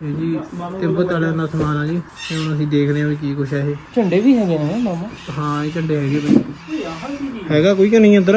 ਇਹ ਜੀ ਤਿੱਬਤ ਵਾਲਿਆਂ ਦਾ ਸਮਾਨ ਆ ਜੀ। ਤੇ ਹੁਣ ਅਸੀਂ ਦੇਖਦੇ ਹਾਂ ਵੀ ਕੀ ਕੁਛ ਹੈ ਇਹ। ਝੰਡੇ ਵੀ ਹੈਗੇ ਨੇ ਮਾਮਾ। ਹਾਂ ਇਹ ਝੰਡੇ ਹੈਗੇ ਬਈ। ਹੈਗਾ ਕੋਈ ਕਿ ਨਹੀਂ ਅੰਦਰ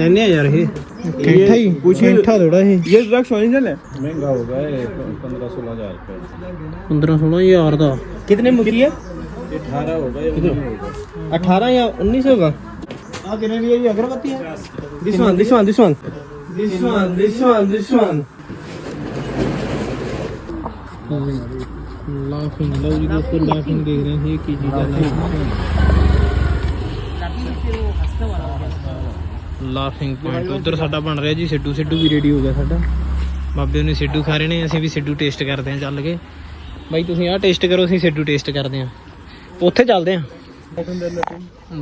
लेने यार ये। कैंठा ही कुछ कैंठा थोड़ा है। ये ड्रग्स ओरिजिनल है? महँगा होगा ये 15 16 हज़ार का 15 16 हज़ार का कितने में की है? 18 होगा या 18 या 19 होगा? आ कितने लिए ये अगरबत्ती है? This one this one this one this one this one this one laughing Lav ji को लाफिंग देख रहे हैं ये की जी का लाफिंग ਲਾਫਿੰਗ ਪੁਆਇੰਟ ਉਧਰ ਸਾਡਾ ਬਣ ਰਿਹਾ ਜੀ ਸਿੱਡੂ ਸਿੱਡੂ ਵੀ ਰੈਡੀ ਹੋ ਗਿਆ ਸਾਡਾ। ਬਾਬੇ ਉਹਨੇ ਸਿੱਡੂ ਖਾ ਰਹੇ ਨੇ ਅਸੀਂ ਵੀ ਸਿੱਡੂ ਟੇਸਟ ਕਰਦੇ ਹਾਂ ਚੱਲ ਕੇ। ਬਾਈ ਤੁਸੀਂ ਆਹ ਟੇਸਟ ਕਰੋ ਅਸੀਂ ਸਿੱਡੂ ਟੇਸਟ ਕਰਦੇ ਹਾਂ। ਉੱਥੇ ਚੱਲਦੇ ਹਾਂ।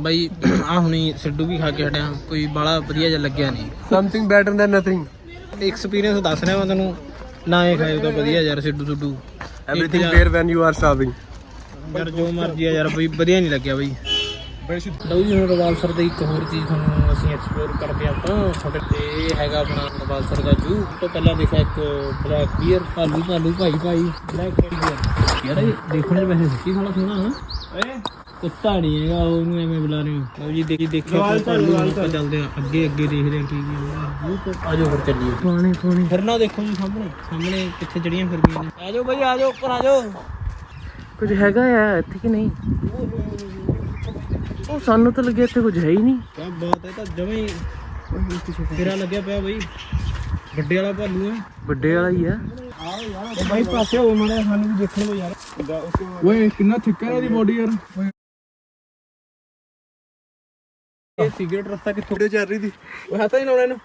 ਬਾਈ ਆ ਹੁਣੀ ਸਿੱਡੂ ਵੀ ਖਾ ਕੇ ਹਟਿਆ। ਕੋਈ ਬਾਲਾ ਵਧੀਆ ਜਿਹਾ ਲੱਗਿਆ ਨਹੀਂ। Something better than nothing experience ਦੱਸ ਰਿਹਾ ਮੈਂ ਤੁਹਾਨੂੰ ਨਾ ਇਹ ਖਾਇਓ ਤਾਂ ਵਧੀਆ ਯਾਰ ਸਿੱਡੂ ਸੁੱਡੂ everything fair when you are serving ਯਾਰ ਜੋ ਮਰਜ਼ੀ ਆ ਯਾਰ ਬਈ ਵਧੀਆ ਨਹੀਂ ਲੱਗਿਆ ਬਈ। ਲਓ ਜੀ ਹੁਣ ਰਵਾਲਸਰ ਦੀ ਇੱਕ ਹੋਰ ਚੀਜ਼ ਤੁਹਾਨੂੰ ਅਸੀਂ ਐਕਸਪਲੋਰ ਕਰਦੇ ਆਪਾਂ ਸਾਡੇ ਤੇ ਇਹ ਹੈਗਾ ਆਪਣਾ ਰਵਾਲਸਰ ਦਾ ਜੂ ਤੋਂ ਪਹਿਲਾਂ ਦੇਖਿਆ ਇੱਕ ਬਲੈਕ ਬੀਅਰ ਭਾਲੂ ਭਾਲੂ ਭਾਈ ਭਾਈ ਬਲੈਕ ਬੀਅਰ ਯਾਰ ਇਹ ਦੇਖਣ ਚ ਵੈਸੇ ਸੱਚੀ ਸਾਲਾ ਸੋਹਣਾ ਹੈ ਕੁੱਤਾ ਨਹੀਂ ਹੈਗਾ ਉਹਨੂੰ ਐਵੇਂ ਬੁਲਾ ਰਹੇ ਹੋ ਲਓ ਜੀ ਦੇਖੀ ਦੇਖਿਆ ਭਾਲੂ ਆਪਾਂ ਚੱਲਦੇ ਆ ਅੱਗੇ ਅੱਗੇ ਦੇਖਦੇ ਆ ਕੀ ਕੀ ਆ ਆਜੋ ਫਿਰ ਚੱਲੀਏ ਪਾਣੀ ਪਾਣੀ ਫਿਰਨਾ ਦੇਖੋ ਜੀ ਸਾਹਮਣੇ ਸਾਹਮਣੇ ਕਿੱਥੇ ਜੜੀਆਂ ਫਿਰਦੀਆਂ ਨੇ ਆਜੋ ਬਈ ਆਜੋ ਉੱਪਰ ਆਜੋ ਕੁਝ ਹੈਗਾ ਆ ਇੱਥੇ ਕਿ ਨਹੀਂ ਉਹ ਸਾਨੂੰ ਤਾਂ ਲੱਗਿਆ ਇੱਥੇ ਕੁਝ ਹੈ ਹੀ ਨਹੀਂ ਕਿਆ ਬਾਤ ਹੈ ਤਾਂ ਜਮੇ ਹੀ ਫੇਰਾ ਲੱਗਿਆ ਪਿਆ ਬਈ ਵੱਡੇ ਵਾਲਾ ਭਾਲੂ ਹੈ ਵੱਡੇ ਵਾਲਾ ਹੀ ਆ ਉਹ ਬਾਈ ਪਾਸੇ ਹੋ ਮੜਿਆ ਸਾਨੂੰ ਵੀ ਦੇਖਣ ਲੋ ਯਾਰ ओए कितना थिक है दी बॉडी यार ਇਹ ਸਿਗਰਟ ਰਸਤਾ ਕਿੱਥੋਂ वीडियो चल रही थी वो हाथ ही ना उन्होंने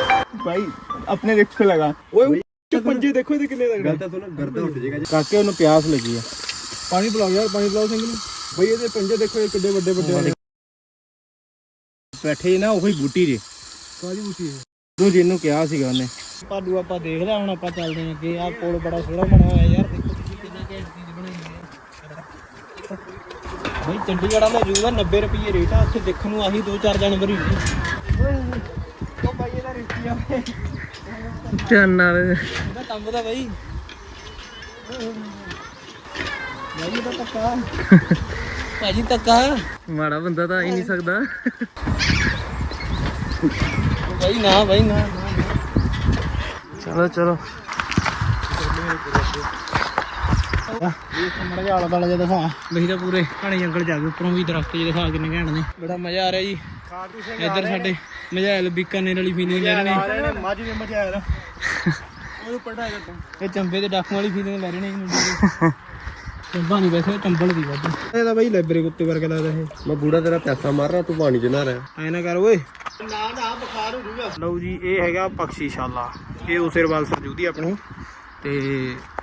भाई अपने रिक्स पे लगा ओए पंजे देखो इधर कितने तगड़े गलता तो ना गर्दा उठ जाएगा ਕਾਕੇ ਉਹਨੂੰ ਪਿਆਸ ਲੱਗੀ ਆ पानी पिलाओ यार पानी पिलाओ सिंह ਨੂੰ भाई ਇਹਦੇ ਪੰਜੇ ਦੇਖੋ ਇਹ ਕਿੱਡੇ ਵੱਡੇ ਵੱਡੇ ਬੈਠੇ ਨਾ ਉਹੀ ਬੂਟੀ ਜੇ। ਕਾਦੀ ਬੂਟੀ ਹੈ ਤੂੰ ਜਿਹਨੂੰ ਕਿਹਾ ਸੀਗਾ ਉਹਨੇ। ਭਾਲੂ ਆਪਾਂ ਦੇਖ ਲਿਆ ਹੁਣ ਆਪਾਂ ਚੱਲਦੇ ਆਂ ਅੱਗੇ। ਆਹ ਪੁਲ ਬੜਾ ਸੋਹਣਾ ਬਣਿਆ ਹੋਇਆ ਯਾਰ ਦੇਖੋ ਤੁਸੀਂ ਕਿੰਨਾ ਘੈਂਟ ਚੀਜ਼ ਬਣਾਈ ਹੈ ਬਈ ਚੰਡੀਗੜ੍ਹ ਦਾ ਜੂ ਆ 90 ਰੁਪਏ ਰੇਟ ਆ ਉੱਥੇ ਦੇਖਣ ਨੂੰ ਆਹੀ 2-4 ਜਨਵਰੀ ਧਿਆਨ ਨਾਲ। ਉਹਦਾ ਕੰਮ ਦਾ ਬਈ। ਭਾਜੀ ਦਾ ਧੱਕਾ। ਭਾਜੀ ਧੱਕਾ। ਮਾੜਾ ਬੰਦਾ ਤਾਂ ਆ ਹੀ ਨਹੀਂ ਸਕਦਾ। ਭਾਈ ਨਾ ਭਾਈ ਨਾ ਨਾ ਚਲੋ ਚਲੋ। ਮੜਾ ਜਿਹਾ ਆਲਾ ਦਾਲਾ ਜਿਹਾ ਦਿਖਾ ਬਈ ਤਾਂ ਪੂਰੇ ਘਣੇ ਜੰਗਲ ਜਾ ਕੇ ਉੱਪਰੋਂ ਵੀ ਦਰਖਤ ਜਿਹੇ ਦਿਖਾ ਕਿੰਨੇ ਘੈਂਟ ਨੇ। ਬੜਾ ਮਜ਼ਾ ਆ ਰਿਹਾ ਜੀ। ਇੱਧਰ ਸਾਡੇ ਮਝੈਲ ਬੀਕਾਨੇਰ ਵਾਲੀ ਫੀਲਿੰਗ ਲੈ ਰਹੇ ਨੇ। ਮਾਜੀ ਨੇ ਮਚਾਇਆ ਨਾ ਉਹਨੂੰ ਪੜਾਇਆ ਕਰਦਾ ਇਹ ਚੰਬੇ ਤੇ ਡਾਕੂ ਵਾਲੀ ਫੀਲਿੰਗ ਲੈ ਰਹੇ ਨੇ ਚੰਬਾ ਨਹੀਂ ਵੈਸੇ ਚੰਬਲ ਦੀ ਵੱਧ। ਇਹ ਤਾਂ ਬਈ ਲਾਇਬ੍ਰੇਰੀ ਕੁੱਤੇ ਵਰਗਾ ਲੱਗਦਾ ਇਹ। ਮੈਂ ਬੂੜਾ ਤੇਰਾ ਪੈਸਾ ਮਾਰ ਰਹਾ ਤੂੰ ਪਾਣੀ ਚ ਨਾ ਰਹਿ। ਐ ਨਾ ਕਰ ਓਏ। ਨਾ ਨਾ ਬੁਖਾਰ ਹੋ ਜੂਗਾ ਲਓ ਜੀ ਇਹ ਹੈਗਾ ਪਕਸ਼ੀਸ਼ਾਲਾ। ਇਹ ਉਸੇ ਰਵਾਲ ਸਰਜੂ ਦੀ ਆਪਣੀ। ਤੇ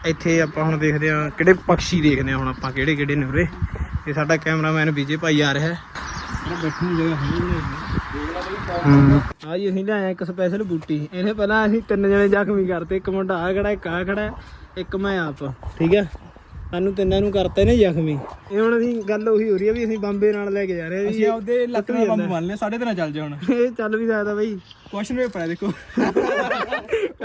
ਇੱਥੇ ਆਪਾਂ ਹੁਣ ਦੇਖਦੇ ਆ ਕਿਹੜੇ ਪੰਛੀ ਦੇਖਦੇ ਆ ਹੁਣ ਆਪਾਂ ਕਿਹੜੇ ਕਿਹੜੇ ਨੇ ਉਰੇ। ਇਹ ਸਾਡਾ ਕੈਮਰਾਮੈਨ ਵਿਜੇ ਭਾਈ ਆ ਰਿਹਾ ਹੈ। ਬੈਠਣ ਨੂੰ ਜਗ੍ਹਾ ਹੈ ਆ ਜੀ ਅਸੀਂ ਲਿਆਏ ਇੱਕ ਸਪੈਸ਼ਲ ਬੂਟੀ। ਇਹਨੇ ਪਹਿਲਾਂ ਅਸੀਂ ਤਿੰਨ ਜਣੇ ਜ਼ਖਮੀ ਕਰਤੇ। ਇੱਕ ਮੁੰਡਾ ਆ ਖੜਾ ਇੱਕ ਆ ਖੜਾ। ਇੱਕ ਮੈਂ ਆਪ। ਠੀਕ ਹੈ? ਸਾਨੂੰ ਤਿੰਨਾਂ ਨੂੰ ਕਰਤੇ ਨੇ ਜ਼ਖਮੀ। ਇਹ ਹੁਣ ਅਸੀਂ ਗੱਲ ਉਹੀ ਹੋ ਰਹੀ ਹੈ ਵੀ ਅਸੀਂ ਬੰਬੇ ਨਾਲ ਲੈ ਕੇ ਜਾ ਰਹੇ ਹਾਂ ਜੀ ਉਹਦੇ ਲੱਤ ਨਾਲ ਬੰਬ ਮੰਨ ਲਿਆ ਸਾਡੇ ਤੇ ਨਾ ਚੱਲ ਜਾ ਹੁਣ। ਇਹ ਚੱਲ ਵੀ ਸਕਦਾ ਬਈ। ਕੁਐਸਚਨ ਪੇਪਰ ਹੈ ਦੇਖੋ।